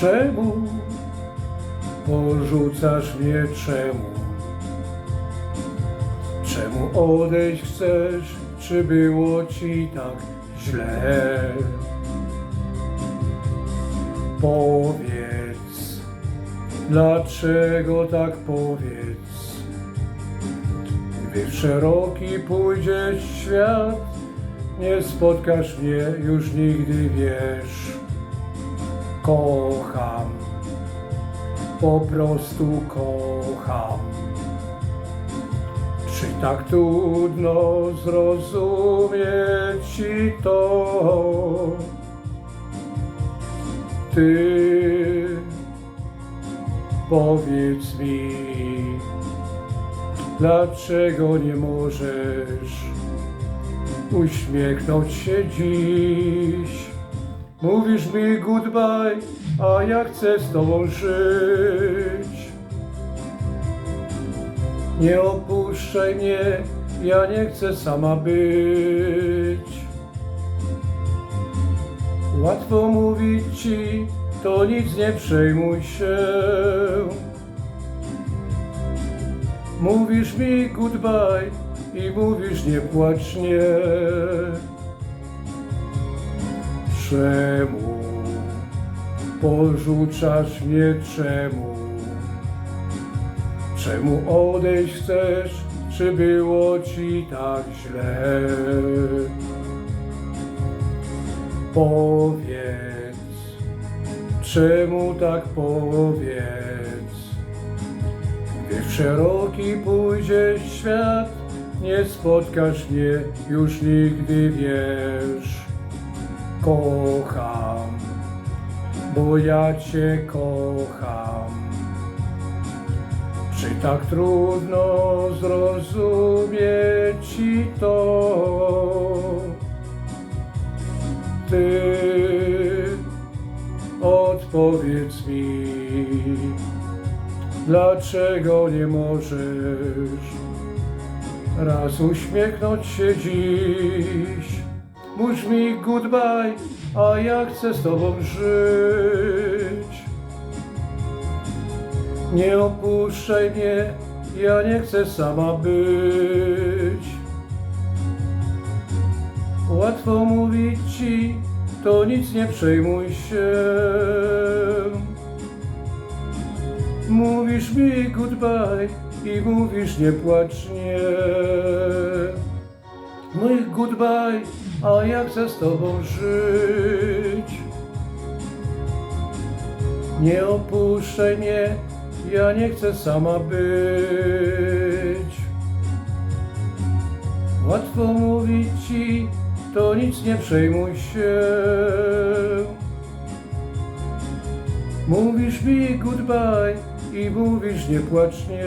Czemu porzucasz mnie czemu? Czemu odejść chcesz? Czy było ci tak źle? Powiedz, dlaczego tak powiedz? Gdy w szeroki pójdziesz świat, nie spotkasz mnie już nigdy, wiesz. Kocham, po prostu kocham. Czy tak trudno zrozumieć ci to? Ty powiedz mi, dlaczego nie możesz uśmiechnąć się dziś? Mówisz mi goodbye, a ja chcę z tobą żyć. Nie opuszczaj mnie, ja nie chcę sama być. Łatwo mówić ci, to nic nie przejmuj się. Mówisz mi goodbye i mówisz nie płacz nie. Czemu porzucasz mnie czemu? Czemu odejść chcesz? Czy było ci tak źle? Powiedz, czemu tak powiedz? Gdy w szeroki pójdziesz świat, nie spotkasz mnie już nigdy, wiesz. Kocham, bo ja Cię kocham. Czy tak trudno zrozumieć Ci to? Ty odpowiedz mi, dlaczego nie możesz raz uśmiechnąć się dziś? Mów mi goodbye, a ja chcę z Tobą żyć. Nie opuszczaj mnie, ja nie chcę sama być. Łatwo mówić ci, to nic nie przejmuj się. Mówisz mi goodbye i mówisz nie płacz nie. Mój goodbye, a ja chcę z tobą żyć. Nie opuszczaj mnie, ja nie chcę sama być. Łatwo mówić ci, to nic nie przejmuj się. Mówisz mi goodbye i mówisz nie płacz nie.